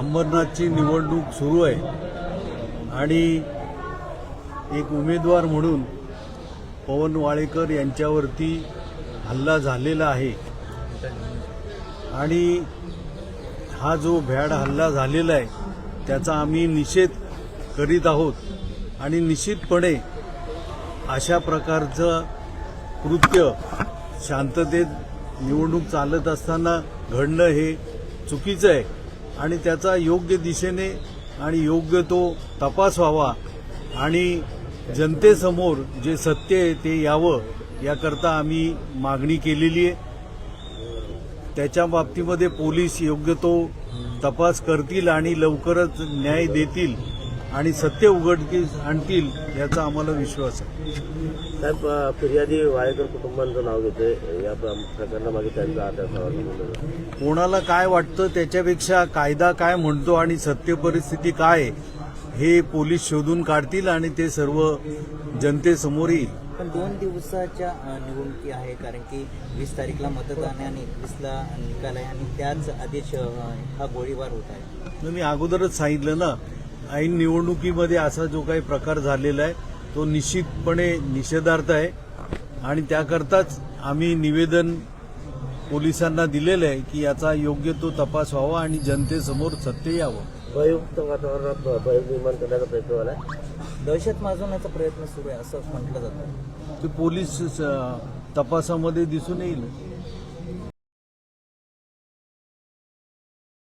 अंबरनाथची निवडणूक सुरू आहे. आणि एक उमेदवार म्हणून पवन वाळेकर यांच्यावरती हल्ला झालेला आहे. आणि हा जो भ्याड हल्ला झालेला आहे त्याचा आम्ही निषेध करीत आहोत. आणि निश्चितपणे अशा प्रकारचं कृत्य शांततेत निवडणूक चालत असताना घडणं हे चुकीचं आहे. आणि त्याचा योग्य दिशेने आणि योग्य तो तपास व्हावा. आणि जनतेसमोर जे सत्य आहे ते यावं याकरता आम्ही मागणी केलेली आहे. त्याच्या बाबतीमध्ये पोलीस योग्य तो तपास करतील आणि लवकरच न्याय देतील. आणि सत्य उघडकीस आणतील याचा आम्हाला विश्वास आहे. साहेब फिर्यादी वाळेकर कुटुंबांचं नाव घेतोय. या प्र- प्रकरणामागे त्यांचा आधार कोणाला काय वाटतं त्याच्यापेक्षा कायदा काय म्हणतो आणि सत्य परिस्थिती काय आहे, हे पोलीस शोधून काढतील आणि ते सर्व जनतेसमोर येईल? पण दोन दिवसाच्या निवडणुकी आहे. कारण की वीस तारीखला मतदान आहे आणि एकवीसला निकाल आहे. आणि त्याच आधीच अ, हा गोळीबार होत आहे. मी अगोदरच सांगितलं ना ऐन निवडणुकीमध्ये असा जो काही प्रकार झालेला आहे तो निश्चितपणे निषेधार्थ आहे. आणि त्याकरताच आम्ही निवेदन पोलिसांना दिलेलं आहे की याचा योग्य तो तपास व्हावा आणि जनतेसमोर सत्य यावं. भययुक्त वातावरणात भय निर्माण करण्याचा प्रयत्न झाला दहशत माजवण्याचा प्रयत्न सुरू आहे असं म्हटलं जातं. ते पोलीस तपासामध्ये दिसून येईल.